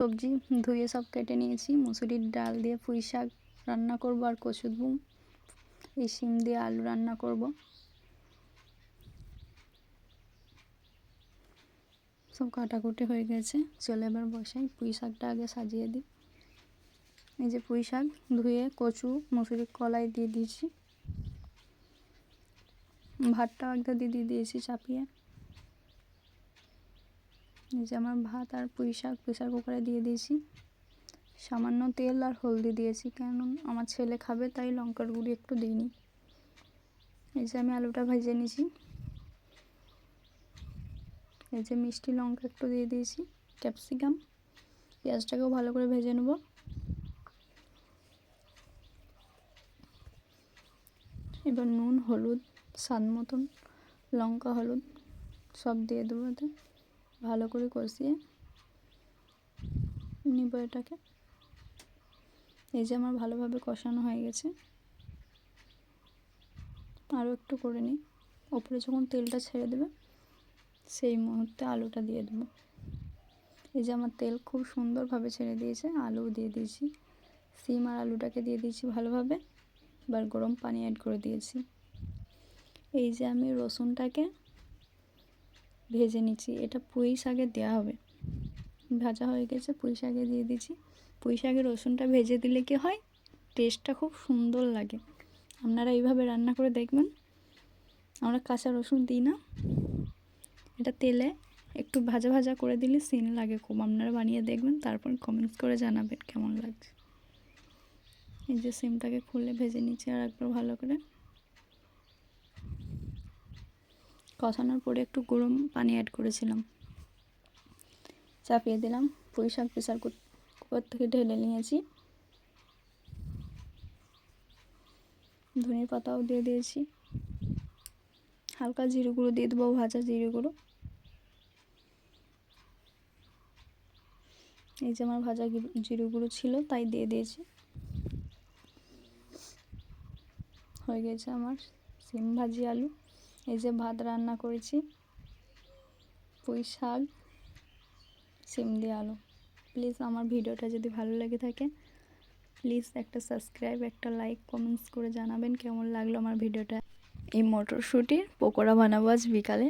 সবজি ধুয়ে সব কেটে নিয়েছি। মুসুরির ডাল দিয়ে পুঁই শাক রান্না করব আর কচুর বুম এই শিম দিয়ে আলু রান্না করব। সব কাটাকুটি হয়ে গেছে। চলে এবার বসাই। পুঁই শাকটা আগে সাজিয়ে দিই। এই যে পুঁই শাক ধুয়ে কচু মুসুরি কলাই দিয়ে দিয়েছি। ভাতটাও একদম দিয়ে দিয়ে দিয়েছি চাপিয়ে। এই যে আমার ভাত আর পুঁই শাক প্রেসার কুকারে দিয়ে দিয়েছি। সামান্য তেল আর হলদি দিয়েছি, কেন আমার ছেলে খাবে, তাই লঙ্কার গুঁড়ি একটু দিইনি। এই যে আমি আলুটা ভেজে নিয়েছি। এই যে মিষ্টি লঙ্কা একটু দিয়ে দিয়েছি, ক্যাপসিকাম। পেঁয়াজটাকেও ভালো করে ভেজে নেব। এবার নুন, হলুদ, স্বাদ মতন লঙ্কা, হলুদ সব দিয়ে দেবো এতে। ভালো করে কষিয়ে নিব এটাকে। এই যে আমার ভালোভাবে কষানো হয়ে গেছে। আরও একটু করে নিই। ওপরে যখন তেলটা ছেড়ে দেবে, সেই মুহূর্তে আলুটা দিয়ে দেবো। এই যে আমার তেল খুব সুন্দরভাবে ছেড়ে দিয়েছে আলু দিয়ে দিয়েছি। সিম আর আলুটাকে দিয়ে দিয়েছি ভালোভাবে, এবার গরম পানি অ্যাড করে দিয়েছি। এই যে আমি রসুনটাকে ভেজে নিচ্ছি। এটা পুঁই শাকে দেওয়া হবে। ভাজা হয়ে গেছে, পুঁই শাকে দিয়ে দিচ্ছি। পুঁই শাকে রসুনটা ভেজে দিলে কি হয়? টেস্টটা খুব সুন্দর লাগে। আপনারা এইভাবে রান্না করে দেখবেন। আমরা কাঁচা রসুন দিই না। এটা তেলে একটু ভাজা ভাজা করে দিলে সিন লাগে খুব। আপনারা বানিয়ে দেখবেন, তারপর কমেন্টস করে জানাবেন কেমন লাগছে। এই যে সিমটাকে খুলে ভেজে নিচ্ছি আর একবার ভালো করে। কষানোর পরে একটু গরম পানি অ্যাড করেছিলাম। চাপিয়ে দিলাম পুঁই শাক প্রেসার কুকার থেকে ঢেলে নিয়েছি। ধনে পাতাও দিয়ে দিয়েছি। হালকা জিরে গুঁড়ো দিয়ে দেবো, ভাজা জিরে গুঁড়ো। এই যে আমার ভাজা জিরে গুঁড়ো ছিল, তাই দিয়ে দিয়েছি। হয়ে গেছে আমার সিম ভাজি আলু। এই যে ভাত রান্না করেছি। পুঁই শাক, সিম দিয়ে আলু। প্লিজ আমার ভিডিওটা যদি ভালো লেগে থাকে, প্লিজ একটা সাবস্ক্রাইব, একটা লাইক, কমেন্টস করে জানাবেন কেমন লাগল আমার ভিডিওটা। এই মটরশুঁটির পকোড়া বানাবো আজ বিকালে।